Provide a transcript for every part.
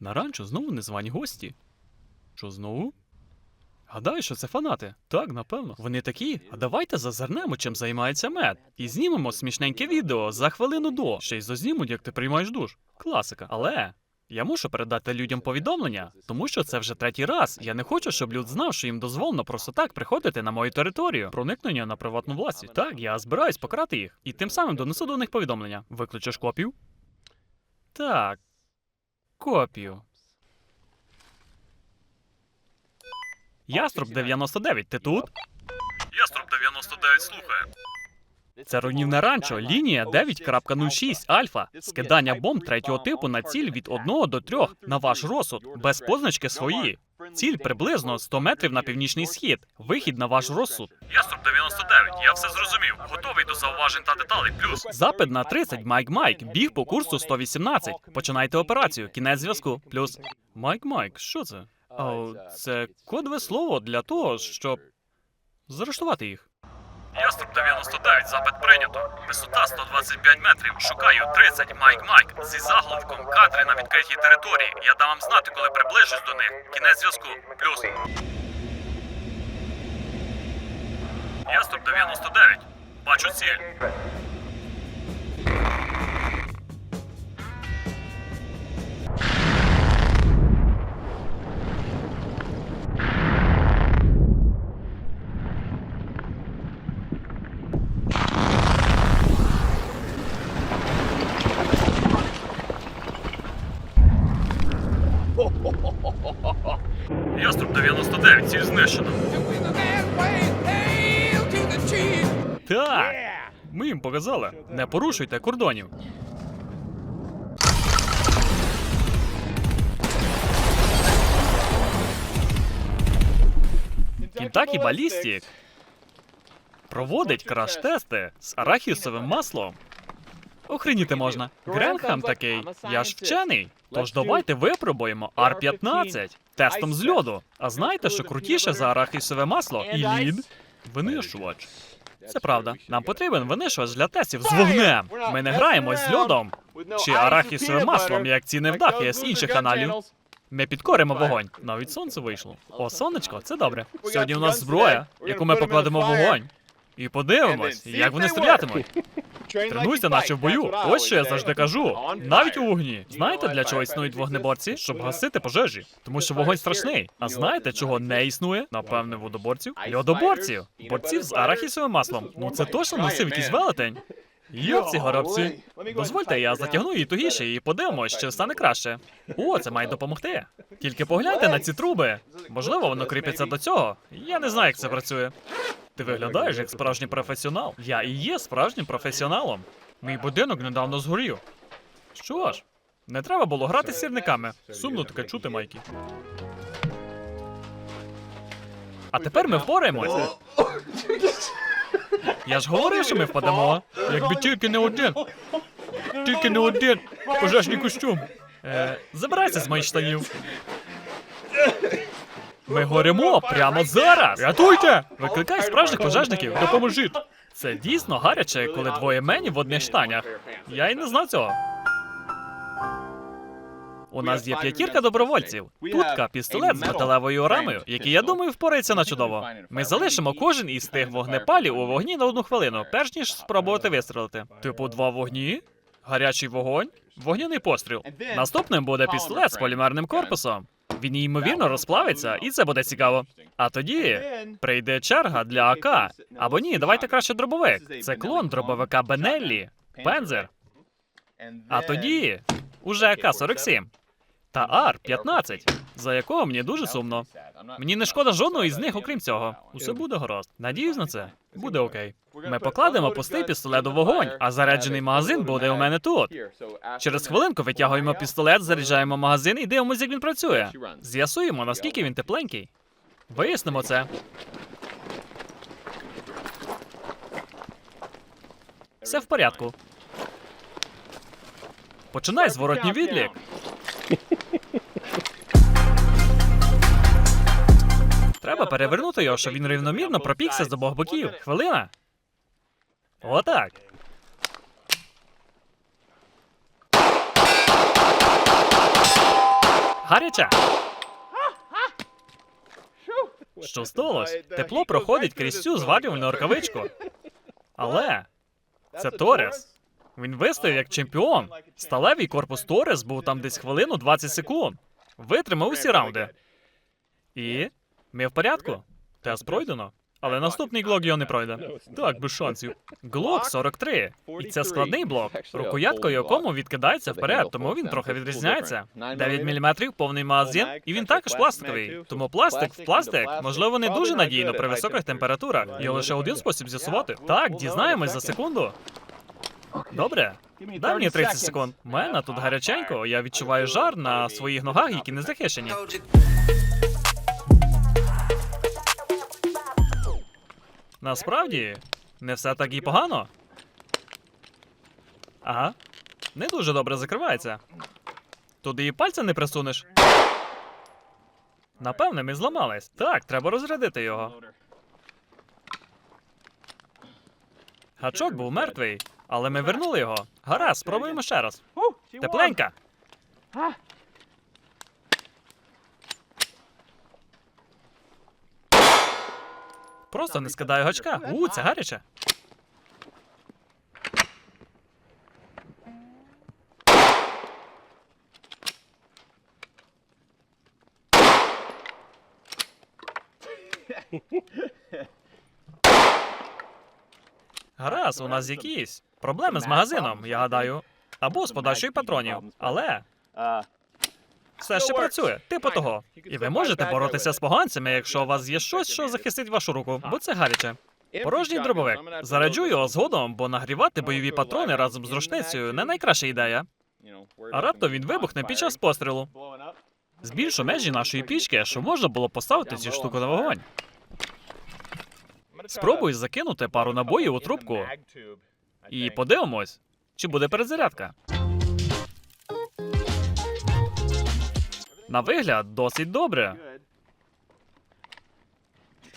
На ранчо знову незвані гості. Що знову? Гадаю, що це фанати. Так, напевно. Вони такі. А давайте зазирнемо, чим займається мед. І знімемо смішненьке відео за хвилину до. Ще й зазнімуть, як ти приймаєш душ. Класика. Але я мушу передати людям повідомлення, тому що це вже третій раз. Я не хочу, щоб люд знав, що їм дозволено просто так приходити на мою територію. Проникнення на приватну власність. Так, я збираюсь покарати їх. І тим самим донесу до них повідомлення. Виключиш копію? Так. Копію. Яструб 99, ти тут? Яструб 99 слухає. Це руйнівне ранчо, лінія 9.06 Альфа. Скидання бомб третього типу на ціль від 1 до 3 на ваш розсуд, без позначки свої. Ціль приблизно 100 метрів на північний схід. Вихід на ваш розсуд. Яструб 99, я все зрозумів. Готовий до зауважень та деталей. Плюс запит на 30, Майк Майк. Біг по курсу 118. Починайте операцію. Кінець зв'язку. Плюс Майк Майк, що це? О, це кодове слово для того, щоб заарештувати їх. Яструб 99, запит прийнято. Висота 125 метрів. Шукаю 30, Майк Майк. Зі заголовком кадри на відкритій території. Я дам вам знати, коли приближусь до них. Кінець зв'язку. Плюс. Яструб 99. Бачу ціль. Яструб 99, ціль знищено. Так. Ми їм показали. Не порушуйте кордонів. Кінтакі Балістік проводить краш-тести з арахісовим маслом. Охреніти можна. Гренхам такий. Я ж вчений. Тож давайте випробуємо R15 тестом з льоду. А знаєте, що крутіше за арахісове масло і лід? Винищувач. Це правда. Нам потрібен винищувач для тестів з вогнем. Ми не граємо з льодом чи арахісовим маслом, як ці невдахи з інших каналів. Ми підкоримо вогонь. Навіть сонце вийшло. О, сонечко, це добре. Сьогодні у нас зброя, яку ми покладемо в вогонь. І подивимось, як вони стрілятимуть. Тренуйся, наче в бою. Ось що я завжди кажу. Навіть у вогні. Знаєте, для чого існують вогнеборці? Щоб гасити пожежі. Тому що вогонь страшний. А знаєте, чого не існує? Напевне, водоборців? Льодоборців. Борців з арахісовим маслом. Ну це точно носив якийсь велетень. Йопці горобці. Дозвольте, я затягну її тугіше і подивимось, чи стане краще. О, це має допомогти. Тільки погляньте на ці труби. Можливо, воно кріпиться до цього. Я не знаю, як це працює. Ти виглядаєш як справжній професіонал. Я і є справжнім професіоналом. Мій будинок недавно згорів. Що ж, не треба було грати з сірниками. Сумно таке чути, Майкі. А тепер ми впораємося. Я ж говорив, що ми впадемо. Якби тільки не один. Тільки не один пожежний костюм. Е, забирайся з моїх штанів. Ми горимо прямо зараз. Рятуйте! Викликай справжніх пожежників, допоможіть. Це дійсно гаряче, коли двоє мені в одних штанях. Я й не знав цього. У нас є п'ятірка добровольців. Тутка пістолет з металевою рамою, який, я думаю, впорається на чудово. Ми залишимо кожен із тих вогнепалів у вогні на одну хвилину, перш ніж спробувати вистрелити. Типу, два вогні, гарячий вогонь, вогняний постріл. Наступним буде пістолет з полімерним корпусом. Він ймовірно розплавиться, і це буде цікаво. А тоді прийде черга для АК. Або ні, давайте краще дробовик. Це клон дробовика Бенеллі, Пензер. А тоді уже АК-47 та Ар-15, за якого мені дуже сумно. Мені не шкода жодного із них, окрім цього. Усе буде гаразд. Надіюсь на це. Буде окей. Ми покладемо пустий пістолет у вогонь, а заряджений магазин буде у мене тут. Через хвилинку витягуємо пістолет, заряджаємо магазин і дивимося, як він працює. З'ясуємо, наскільки він тепленький. Вияснимо це. Все в порядку. Починай зворотній відлік. Треба перевернути його, щоб він рівномірно пропікся з обох боків. Хвилина. Отак. Гаряче! Що сталося? Тепло проходить крізь цю зварювальну рукавичку. Але це Торес. Він вистояв як чемпіон. Сталевий корпус Торес був там десь хвилину 20 секунд. Витримав усі раунди. І ми в порядку. Тест пройдено. Але наступний глок його не пройде. Так, без шансів. Глок 43. І це складний блок, рукоятка якому відкидається вперед, тому він трохи відрізняється. 9 мм повний магазин, і він також пластиковий. Тому пластик в пластик, можливо, не дуже надійно при високих температурах. Є лише один спосіб з'ясувати. Так, дізнаємось за секунду. Добре. Дай мені 30 секунд. У мене тут гаряченько, я відчуваю жар на своїх ногах, які не захищені. Насправді, не все так і погано. Ага. Не дуже добре закривається. Туди і пальця не присунеш. Напевне, ми зламались. Так, треба розрядити його. Гачок був мертвий, але ми вернули його. Гаразд, спробуємо ще раз. Тепленька. Просто не скидаю гачка. У, це гаряче. Гаразд, у нас якісь проблеми з магазином, я гадаю. Або з подачею патронів. Але все ще працює, типу того. І ви можете боротися з поганцями, якщо у вас є щось, що захистить вашу руку, бо це гаряче. Порожній дробовик. Зараджу його згодом, бо нагрівати бойові патрони разом з рушницею не найкраща ідея. А раптом він вибухне під час пострілу. Збільшу межі нашої пічки, щоб можна було поставити цю штуку на вогонь. Спробуй закинути пару набоїв у трубку і подивимось, чи буде перезарядка. На вигляд досить добре.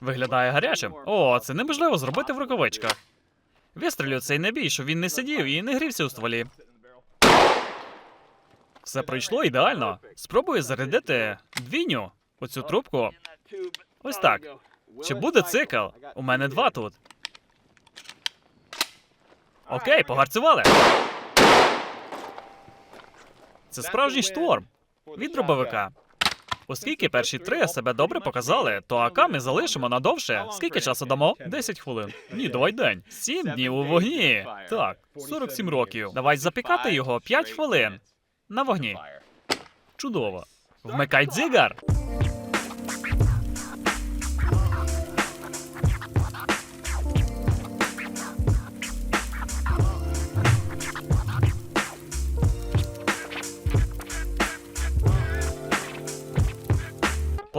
Виглядає гарячим. О, це неможливо зробити в рукавичках. Вистрілю цей набій, щоб він не сидів і не грівся у стволі. Все пройшло ідеально. Спробую зарядити двійню у цю трубку. Ось так. Чи буде цикл? У мене два тут. Окей, погарцювали. Це справжній шторм від дробовика. Оскільки перші три себе добре показали, то АК ми залишимо надовше. Скільки часу дамо? 10 хвилин. Ні, давай день. 7 днів у вогні. Так, 47 років. Давай запікати його 5 хвилин. На вогні. Чудово. Вмикай дзигар.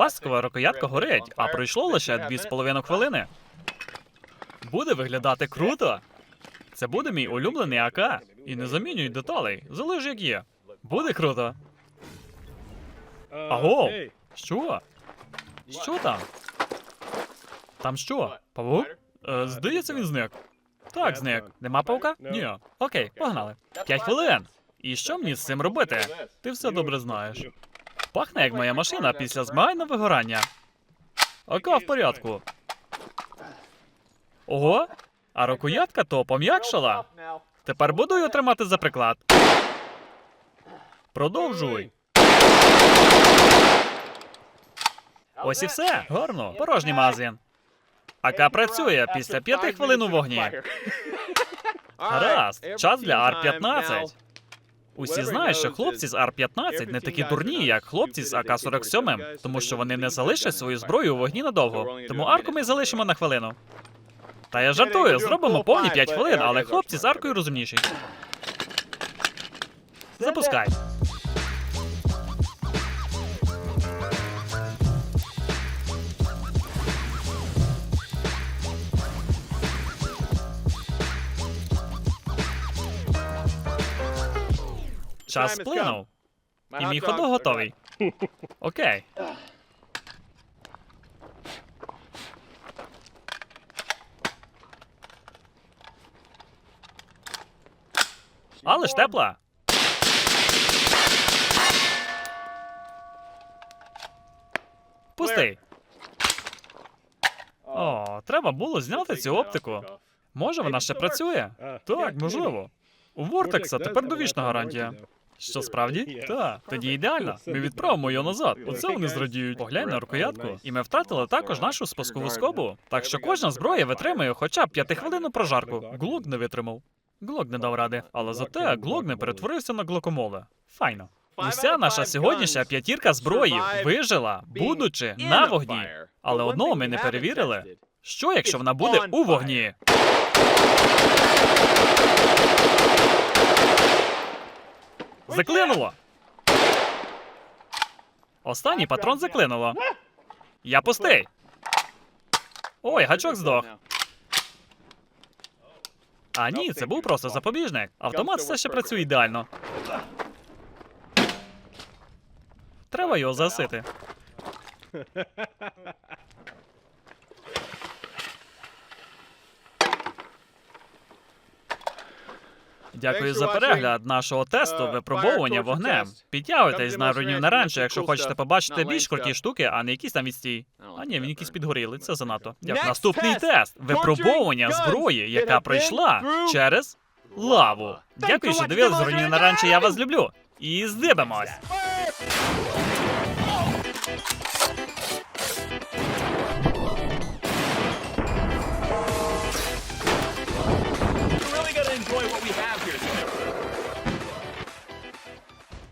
Пластикова рукоятка горить, а пройшло лише 2,5 хвилини. Буде виглядати круто. Це буде мій улюблений АК. І не замінюй деталей. Залиш як є. Буде круто. Аго! Що? Що там? Там що? Павук? Е, здається, він зник. Так, зник. Нема паука? Ні. Окей, погнали. П'ять хвилин. І що мені з цим робити? Ти все добре знаєш. Пахне як моя машина після змагань на вигорання. Ока в порядку. Ого, а рукоятка то пом'якшала. Тепер буду її тримати за приклад. Продовжуй. Ось і все. Гарно. Порожній магазин. АК працює після п'яти хвилин у вогні. Гаразд, час для Ар-15. Усі знають, що хлопці з Ар-15 не такі дурні, як хлопці з АК-47, тому що вони не залишать свою зброю у вогні надовго. Тому арку ми залишимо на хвилину. Та я жартую, зробимо повні 5 хвилин, але хлопці з аркою розумніші. Запускай. Час сплинув. І мій ходок готовий. Окей. Але ж тепла. пустий. О, треба було зняти цю оптику. Може, вона ще працює? Так, можливо. У Вортекса тепер довічна гарантія. Що справді? Так, тоді ідеально. Ми відправимо його назад. Оце вони зрадіють. Поглянь на рукоятку. І ми втратили також нашу спускову скобу. Так що кожна зброя витримує хоча б п'ятихвилинну прожарку. Глок не витримав. Глок не дав ради, але зате Глок не перетворився на глокомоле. Файно. Уся наша сьогоднішня п'ятірка зброї вижила, будучи на вогні. Але одного ми не перевірили. Що, якщо вона буде у вогні? Заклинуло. Останній патрон заклинуло. Я пустий. Ой, гачок здох. А ні, це був просто запобіжник. Автомат все ще працює ідеально. Треба його засити. Дякую за перегляд нашого тесту випробовування вогнем. Підтягуйтесь на руйнівне наранче, якщо хочете побачити більш круті штуки, а не якісь там відстій. А ні, він якийсь підгорілий, це занадто. Як наступний тест випробовування зброї, яка пройшла через лаву. Дякую, що дивились руйнівне наранче. я вас люблю. І здибимось.